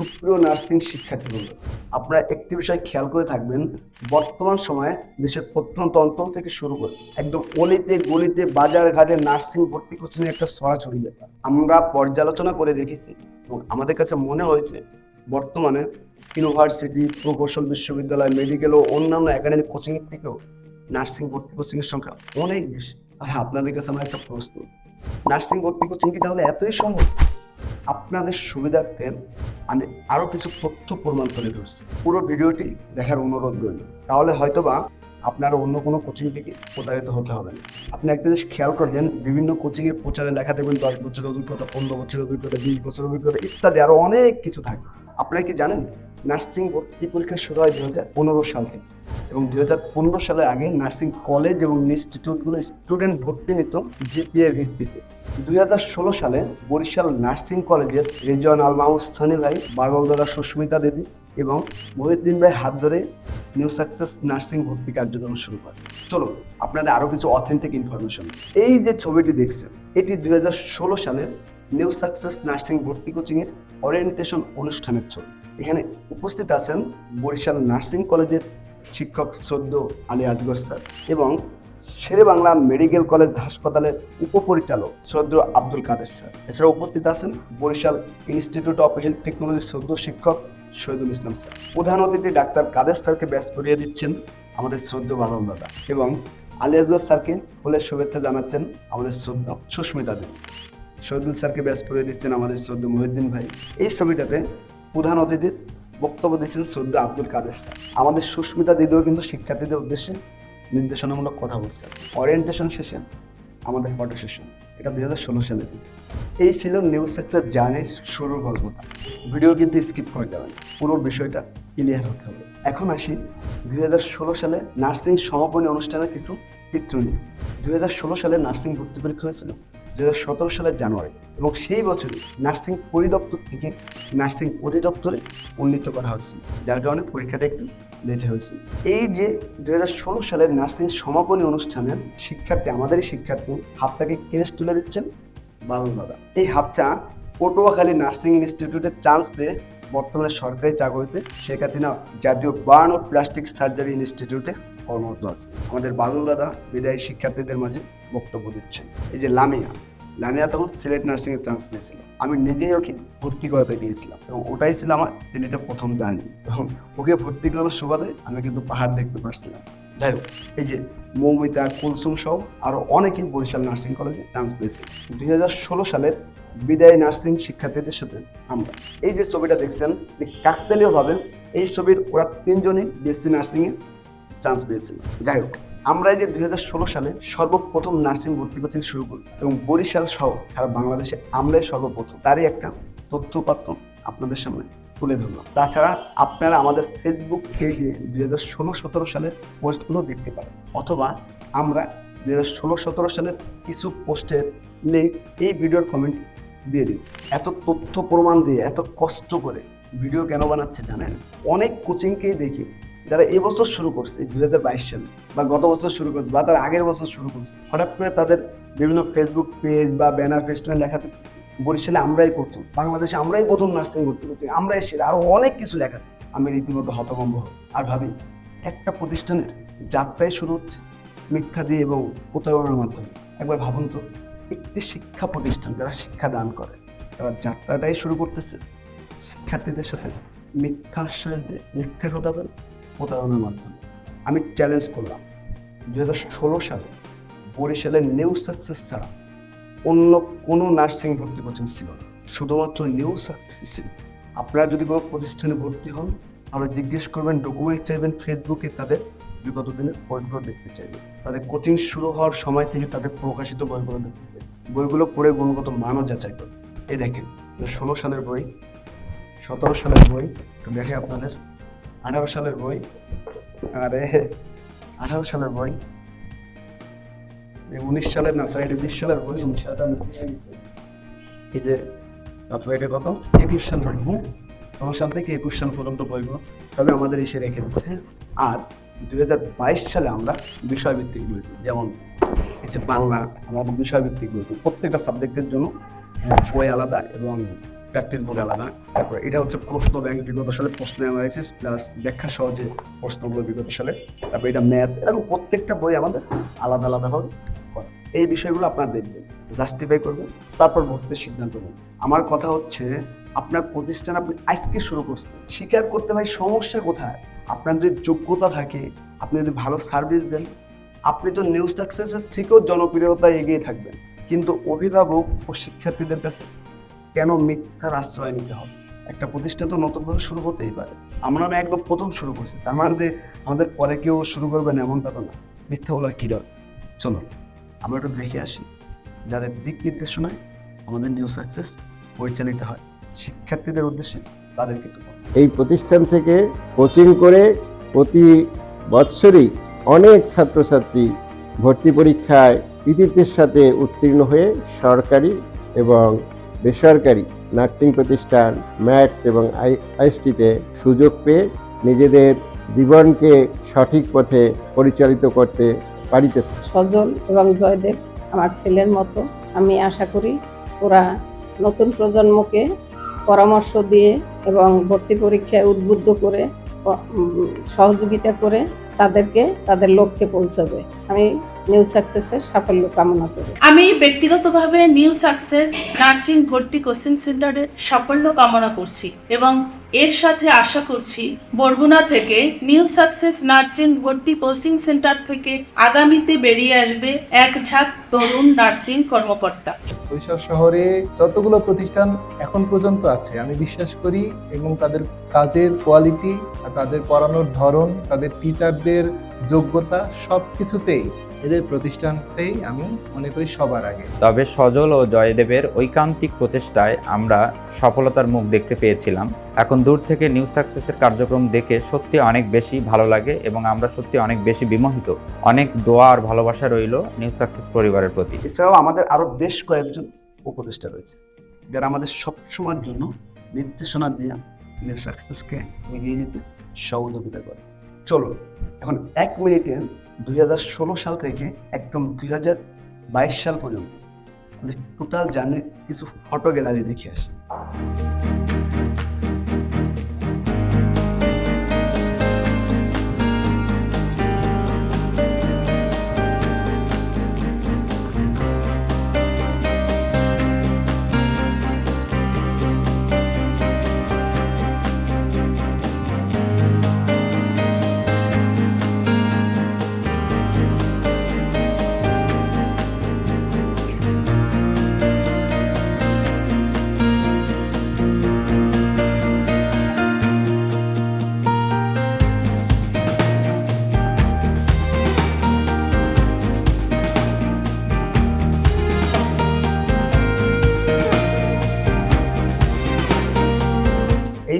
সুপ্রিয় নার্সিং শিক্ষার্থীবৃন্দ, আপনারা একটি বিষয় খেয়াল করে থাকবেন, বর্তমান সময়ে দেশের প্রত্যন্ত অঞ্চল থেকে শুরু করে একদম অলিতে গলিতে বাজার ঘাটে নার্সিং ভর্তি কোচিং একটা ছড়াছড়ি ব্যাপার। আমরা পর্যালোচনা করে দেখেছি এবং আমাদের কাছে মনে হয়েছে, বর্তমানে ইউনিভার্সিটি, প্রকৌশল বিশ্ববিদ্যালয়, মেডিকেল ও অন্যান্য একাডেমিক কোচিং এর থেকেও নার্সিং ভর্তি কোচিং এর সংখ্যা অনেক বেশি। আর আপনাদের কাছে আমার একটা প্রশ্ন। নার্সিং ভর্তি কোচিং কি তাহলে এতই সহজ? আপনাদের সুবিধার্থে আমি আরও কিছু তথ্য প্রমাণ তুলে ধরছি পুরো ভিডিওটি দেখার অনুরোধ রইল। তাহলে হয়তোবা আপনার অন্য কোনো কোচিং থেকে প্রতারিত হতে হবে না। আপনি একটা জিনিস খেয়াল করবেন, বিভিন্ন কোচিংয়ের প্রচারে লেখা দেখবেন দশ বছর অভিজ্ঞতা, পনেরো বছর অভিজ্ঞতা, বিশ বছর অভিজ্ঞতা ইত্যাদি আরও অনেক কিছু থাকে। আপনারা কি জানেন, নার্সিং ভর্তি পরীক্ষা শুরু হয় দু হাজার পনেরো সাল থেকে এবং দু হাজার পনেরো সালের আগে নার্সিং কলেজ এবং ইনস্টিটিউটগুলো স্টুডেন্ট ভর্তি নিত জিপিএ ভিত্তিতে। দুই হাজার ষোলো সালে বরিশাল নার্সিং কলেজের রেজন আল সানি ভাই বাগলদরা সুস্মিতা দেবী এবং মহিউদ্দিন ভাই হাত ধরে নিউ সাকসেস নার্সিং ভর্তি কার্যক্রম শুরু করে চলো, আপনাদের আরও কিছু অথেন্টিক ইনফরমেশন এই যে ছবিটি দেখছেন, এটি দুই সালের নিউ সাকসেস নার্সিং ভর্তি কোচিং এর ওরিয়েন্টেশন অনুষ্ঠানের ছবি। এখানে উপস্থিত আছেন বরিশাল নার্সিং কলেজের শিক্ষক শ্রদ্ধ আলী আজগর স্যার এবং শেরে বাংলা মেডিকেল কলেজ হাসপাতালের উপপরিচালক শ্রদ্ধ আব্দুল কাদের স্যার। এছাড়া উপস্থিত আছেন Barishal institute of health technology শ্রদ্ধ শিক্ষক শহীদুল ইসলাম স্যার। প্রধান অতিথি ডাক্তার কাদের স্যারকে ব্যাস করিয়ে দিচ্ছেন আমাদের শ্রদ্ধ বাদল দাদা এবং আলী আজগর স্যারকে ফুলের শুভেচ্ছা জানাচ্ছেন আমাদের শ্রদ্ধ সুস্মিতা দেবী। শহীদুল স্যারকে ব্যাস করিয়ে দিচ্ছেন আমাদের শ্রদ্ধ মহিউদ্দিন ভাই। এই ছবিটাতে প্রধান অতিথির বক্তব্য দিচ্ছেন শ্রদ্ধা আব্দুল কাদের স্যার। আমাদের সুস্মিতা দিদিও কিন্তু শিক্ষার্থীদের উদ্দেশ্যে নির্দেশনামূলক কথা বলছেন। ওরিয়েন্টেশন সেশন আমাদের ফটো সেশন এটা দুই হাজার ষোলো সালে। এই ছিল নিউজ সেক্টর জার্নির শুরুর গল্পটা ভিডিও কিন্তু স্কিপ করে দেবেন। পুরো বিষয়টা ক্লিয়ার হতে হবে। এখন আসি দুই হাজার ষোলো সালে নার্সিং সমাপনী অনুষ্ঠানের কিছু চিত্র নিয়ে। দুই হাজার ষোলো সালে নার্সিং ভর্তি পরীক্ষা হয়েছিল দুই হাজার সতেরো সালের জানুয়ারি এবং সেই বছরই নার্সিং পরিদপ্তর থেকে নার্সিং অধিদপ্তরে উন্নীত করা হয়েছে, যার কারণে পরীক্ষাটা একটু লেট হয়েছে। এই যে দুই হাজার ষোলো সালের নার্সিং সমাপনী অনুষ্ঠানের শিক্ষার্থী, আমাদেরই শিক্ষার্থী হাফটাকে কেস তুলে দিচ্ছেন। বাদল দাদা এই হাফচা পটুয়াখালী নার্সিং ইনস্টিটিউটে চান্স পেয়ে বর্তমানে সরকারি চাকরিতে। শেখ হাসিনা জাতীয় বার্ন ও প্লাস্টিক সার্জারি ইনস্টিটিউটে কর্মরত আছে। আমাদের বাদল দাদা বিদায়ী শিক্ষার্থীদের মাঝে বক্তব্য দিচ্ছেন। এই যে লামিয়া লামিয়া তখন সিলেট নার্সিং এর চান্স পেয়েছিল আমি নিজেই ওকে ভর্তি করাতে গিয়েছিলাম এবং ওটাই ছিল আমার সিলেটে প্রথম জার্নি এবং ওকে ভর্তি করার সুবাদে আমি কিন্তু পাহাড় দেখতে পারছিলাম। যাই হোক, এই যে মৌমিতা কুলসুম সহ আরও অনেকেই বরিশাল নার্সিং কলেজে চান্স পেয়েছে। দুই হাজার ষোলো সালের বিদায়ী নার্সিং শিক্ষার্থীদের সাথে আমরা। এই যে ছবিটা দেখছেন কাকতালীয় ভাবেন এই ছবির ওরা তিনজনই বিএসসি নার্সিংয়ে চান্স পেয়েছিল। যাই হোক, আমরা এই যে দুই হাজার ষোলো সালে সর্বপ্রথম নার্সিং ভর্তি কোচিং শুরু করি এবং বরিশাল সহ সারা বাংলাদেশে আমরাই সর্বপ্রথম। তারই একটা তথ্যপাত্র আপনাদের সামনে। তুলে ধরলাম তাছাড়া আপনারা আমাদের ফেসবুক পেজে দুই হাজার ষোলো সতেরো সালের পোস্টগুলো দেখতে পারেন। অথবা আমরা দুই হাজার ষোলো সতেরো সালের কিছু পোস্টের লিঙ্ক এই ভিডিওর কমেন্ট দিয়ে দিন এত তথ্য প্রমাণ দিয়ে, এত কষ্ট করে ভিডিও কেন বানাচ্ছে জানেন? অনেক কোচিংকেই দেখি যারা এবছর শুরু করছে দুই হাজার বাইশ সালে, বা গত বছর শুরু করছে, বা তার আগের বছর শুরু করছে। হঠাৎ করে তাদের বিভিন্ন ফেসবুক পেজ বা ব্যানার ফেস্টুনে লেখাতে বরিশালে আমরাই প্রথম, বাংলাদেশে আমরাই প্রথম নার্সিং ভর্তি করছি আমরাই সেরা আরও অনেক কিছু লেখাতে আমি রীতিমতো হতভম্ব। আর ভাবি, একটা প্রতিষ্ঠানের যাত্রাই শুরু হচ্ছে মিথ্যা দিয়ে এবং প্রতারণার মাধ্যমে। একবার ভাবুন তো, একটি শিক্ষা প্রতিষ্ঠান যারা শিক্ষা দান করে, তারা যাত্রাটাই শুরু করতেছে শিক্ষার্থীদের সাথে। মিথ্যা আশ্বাস দিয়ে মিথ্যা কথা বলে প্রতারণার মাধ্যমে। আমি চ্যালেঞ্জ করলাম দু হাজার ষোলো সালে বরিশালের নিউ সাকসেস ছাড়া অন্য কোনো নার্সিং ভর্তি কোচিং ছিল না। শুধুমাত্র নিউ সাকসেসই ছিল। আপনারা যদি কোনো প্রতিষ্ঠানে ভর্তি হন, তাহলে জিজ্ঞেস করবেন ডকুমেন্ট চাইবেন ফেসবুকে তাদের বিগত দিনের বইগুলো দেখতে চাইবেন। তাদের কোচিং শুরু হওয়ার সময় থেকে তাদের প্রকাশিত বইগুলো দেখতে বইগুলো পড়ে গুণগত মানও যাচাই করবেন। এ দেখেন ষোলো সালের বই, সতেরো সালের বই, একটু দেখে আপনাদের। আঠারো সালের বই, আরে, আঠারো সালের বই। উনিশ সালের না সরি বিশ সালের বই উনিশ সালটা আমি লিখেছি। এই যে তারপরে এটা কত? একুশ সাল পর্যন্ত হ্যাঁ? সাল থেকে একুশ সাল পর্যন্ত বইগুলো তবে আমাদের এসে রেখে দিচ্ছে? আর দুই হাজার বাইশ সালে আমরা বিষয়ভিত্তিক বই যেমন যে বাংলা, আমাদের বিষয়ভিত্তিক বই প্রত্যেকটা সাবজেক্টের জন্য বই আলাদা এবং প্র্যাকটিস বলে আলাদা। তারপর এটা হচ্ছে প্রশ্ন ব্যাংক বিগত সালে প্রশ্ন অ্যানালাইসিস প্লাস ব্যাখ্যা সহজে প্রশ্নগুলো বিগত সালে। তারপর এটা ম্যাথ এরকম প্রত্যেকটা বই আমাদের আলাদা আলাদাভাবে করা এই বিষয়গুলো আপনার দেখবেন জাস্টিফাই করবেন, তারপর ভর্তির সিদ্ধান্ত নেবেন। আমার কথা হচ্ছে, আপনার প্রতিষ্ঠান আপনি আজকে শুরু করছেন। স্বীকার করতে ভাই সমস্যা কোথায়? আপনার যদি যোগ্যতা থাকে, আপনি যদি ভালো সার্ভিস দেন, আপনি তো নিউ সাকসেসের থেকেও জনপ্রিয়তা এগিয়ে থাকবেন। কিন্তু অভিভাবক ও শিক্ষার্থীদের কাছে কেন মিথ্যার আশ্রয় নিতে হবে? একটা প্রতিষ্ঠান তো নতুনভাবে শুরু হতেই পারে। আমরা একদম প্রথম শুরু করছি। তার মানে আমাদের পরে কেউ শুরু করবেন এমনটা তো না। মিথ্যা বলার কী চলো আমরা একটু দেখে আসি। যাদের দিক নির্দেশনায় আমাদের নিউ সাকসেস পরিচালিত হয়। শিক্ষার্থীদের উদ্দেশ্যে তাদের কিছু এই প্রতিষ্ঠান থেকে কোচিং করে প্রতি বৎসরই অনেক ছাত্রছাত্রী ভর্তি পরীক্ষায় কৃতিত্বের সাথে উত্তীর্ণ হয়ে সরকারি এবং বেসরকারি নার্সিং প্রতিষ্ঠান, ম্যাটস এবং আই আইএসটিতে সুযোগ পেয়ে নিজেদের জীবনকে সঠিক পথে পরিচালিত করতে পারিতেছে সজল এবং জয়দেব আমার ছেলের মতো। আমি আশা করি ওরা নতুন প্রজন্মকে পরামর্শ দিয়ে এবং ভর্তি পরীক্ষায় উদ্বুদ্ধ করে সহযোগিতা করে তাদেরকে তাদের লক্ষ্যে পৌঁছবে। আমি নিউ সাকসেসের সাফল্য কামনা করি। আমি ব্যক্তিগতভাবে নিউ সাকসেস নার্সিং ভর্তি কোচিং সেন্টারের সাফল্য কামনা করছি এবং এর সাথে আশা করছি বরগুনা থেকে নিউ সাকসেস নার্সিং ভর্তি কোচিং সেন্টার থেকে আগামীতে বেরিয়ে আসবে এক ঝাঁক তরুণ নার্সিং কর্মকর্তা। বরিশাল শহরে যতগুলো প্রতিষ্ঠান এখন পর্যন্ত আছে, আমি বিশ্বাস করি এবং তাদের কাজের কোয়ালিটি তাদের পড়ানোর ধরন, তাদের টিচারদের যোগ্যতা সব কিছুতেই এদের প্রতিষ্ঠানটাই আমি মনে করি সবার আগে। তবে সজল ও জয়দেবের ঐকান্তিক প্রচেষ্টায় আমরা সফলতার মুখ দেখতে পেয়েছিলাম। এখন দূর থেকে নিউ সাকসেসের কার্যক্রম দেখে সত্যি অনেক বেশি ভালো লাগে এবং আমরা সত্যি অনেক বেশি বিমোহিত। অনেক দোয়া আর ভালোবাসা রইল নিউ সাকসেস পরিবারের প্রতি। এছাড়াও আমাদের আরও বেশ কয়েকজন উপদেষ্টা রয়েছে যারা আমাদের সব সময়ের জন্য নির্দেশনা দিয়ে নিউ সাকসেসকে এগিয়ে যেতে সহযোগিতা করে। চলো, এখন এক মিনিটে দুই হাজার ষোলো সাল থেকে একদম দুই হাজার বাইশ সাল পর্যন্ত টোটাল জার্নির কিছু ফটো গ্যালারি দেখে আসি।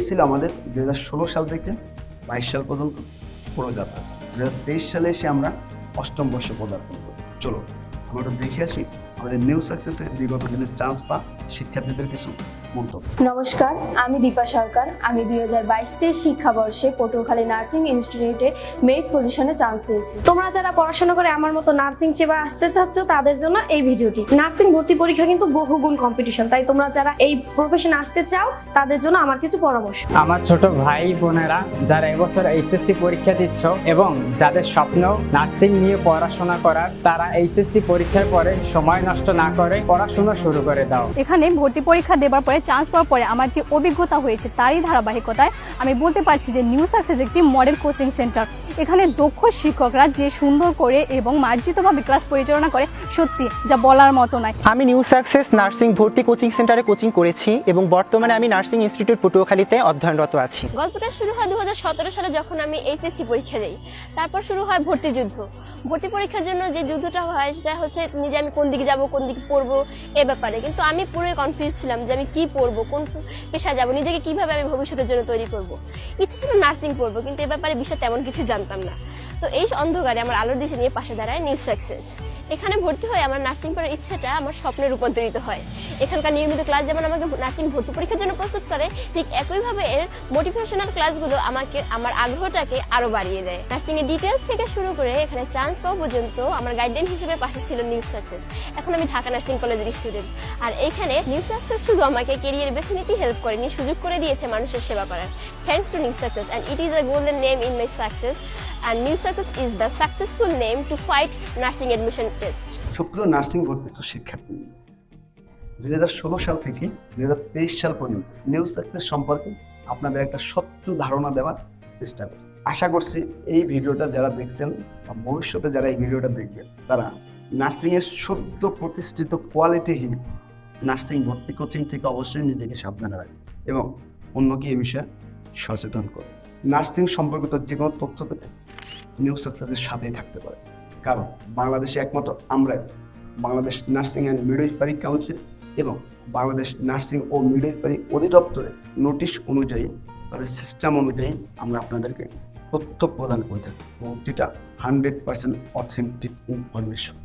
এই ছিল আমাদের দু হাজার ষোলো সাল থেকে বাইশ সাল পর্যন্ত পুরো যাত্রা দু হাজার তেইশ সালে এসে আমরা অষ্টম বর্ষে পদার্পণ করি। চলো আমরা দেখে আসি আমাদের নিউ সাকসেসে বিগত দিনের চান্স পা শিক্ষার্থীদের কিছু মন্তব্য। নমস্কার আমি দীপা সরকার। আমি দুই হাজার বাইশ তেইশ শিক্ষাবর্ষে পটুয়াখালী নার্সিং ইনস্টিটিউটে মেড পজিশনে চান্স পেয়েছি। তোমরা যারা পড়াশোনা করে আমার মতো নার্সিং সেবায় আসতে চাচ্ছ তাদের জন্য এই ভিডিওটি। নার্সিং ভর্তি পরীক্ষা কিন্তু বহুগুণ কম্পিটিশন তাই তোমরা যারা এই প্রফেশনে আসতে চাও তাদের জন্য আমার কিছু পরামর্শ। আমার ছোট ভাই বোনেরা যারা এবছর এইচএসসি পরীক্ষা দিচ্ছ এবং যাদের স্বপ্ন নার্সিং নিয়ে পড়াশোনা করার তারা এইচএসসি পরীক্ষার পরে সময় নষ্ট না করে পড়াশোনা শুরু করে দাও। এখানে ভর্তি পরীক্ষা দেবার পরে চান্স পাওয়ার পরে আমার যে অভিজ্ঞতা হয়েছে তারই ধারাবাহিকতায় আমি বলতে পারছি যে নিউ সাকসেস একটি মডেল কোচিং সেন্টার এখানে দক্ষ শিক্ষকরা যে সুন্দর করে এবং মার্জিতভাবে ক্লাস পরিচালনা করে সত্যি যা বলার মতো নয়। আমি নিউ সাকসেস নার্সিং ভর্তি কোচিং সেন্টারে কোচিং করেছি এবং বর্তমানে আমি নার্সিং ইনস্টিটিউট পটুয়াখালীতে অধ্যয়নরত আছি। গল্পটা শুরু হয় দু হাজার সতেরো সালে যখন আমি এইচএসসি পরীক্ষা দিই। তারপর শুরু হয় ভর্তি যুদ্ধ। ভর্তি পরীক্ষার জন্য যে যুদ্ধটা হয় সেটা হচ্ছে নিজে আমি কোন দিকে যাব কোন দিকে পড়ব এ ব্যাপারে। কিন্তু আমি পুরোই কনফিউজ ছিলাম যে আমি কি পড়ব কোন পেশায় যাব, নিজেকে কীভাবে আমি ভবিষ্যতের জন্য তৈরি করব। ইচ্ছে ছিল নার্সিং পড়ব কিন্তু এ ব্যাপারে বিষয়ে তেমন কিছু জানতাম না। তো এই অন্ধকারে আমার আলোর দিশে নিয়ে পাশে দাঁড়ায় নিউ সাকসেস এখানে ভর্তি হয়ে আমার নার্সিং পড়ার ইচ্ছাটা আমার স্বপ্নে রূপান্তরিত হয়। এখানকার নিয়মিত ক্লাস যেমন আমাকে নার্সিং ভর্তি পরীক্ষার জন্য প্রস্তুত করে, ঠিক একইভাবে এর মোটিভেশনাল ক্লাসগুলো আমাকে, আমার আগ্রহটাকে আরও বাড়িয়ে দেয়। নার্সিং এর ডিটেলস থেকে শুরু করে এখানে চান্স পাওয়া পর্যন্ত আমার গাইডলাইন হিসেবে পাশে ছিল নিউ সাকসেস এখন আমি ঢাকা নার্সিং কলেজের স্টুডেন্ট আর এখানে নিউ সাকসেস শুধু আমাকে কেরিয়ার বেছে নিতে হেল্প করেনি সুযোগ করে দিয়েছে মানুষের সেবা করার। Thanks to new success and it is a golden name in my success and new success is the successful name to fight nursing admission test সুপ্রিয় নার্সিং ভর্তিত শিক্ষার্থী। দুই হাজার ষোলো সাল থেকে দুই হাজার তেইশ সাল পর্যন্ত নিউজ সাকসেস সম্পর্কে আপনাদের একটা সত্য ধারণা দেওয়ার চেষ্টা করছি। আশা করছি এই ভিডিওটা যারা দেখছেন বা ভবিষ্যতে যারা এই ভিডিওটা দেখবেন, তারা নার্সিংয়ের সত্য প্রতিষ্ঠিত কোয়ালিটিহীন নার্সিং ভর্তি কোচিং থেকে অবশ্যই নিজেকে সাবধানে রাখবে এবং অন্যকে এই বিষয়ে সচেতন করবে। নার্সিং সম্পর্কিত যে কোনো তথ্য পেতে নিউজ সাকসেসের সাথে থাকতে পারে। কারণ বাংলাদেশে একমাত্র আমরাই Bangladesh nursing and midwifery council এবং বাংলাদেশ নার্সিং ও মিডওয়াইফারি অধিদপ্তরের নোটিশ অনুযায়ী তাদের সিস্টেম অনুযায়ী আমরা আপনাদেরকে তথ্য প্রদান করে থাকি এবং যেটা হান্ড্রেড পার্সেন্ট অথেন্টিক ইনফরমেশন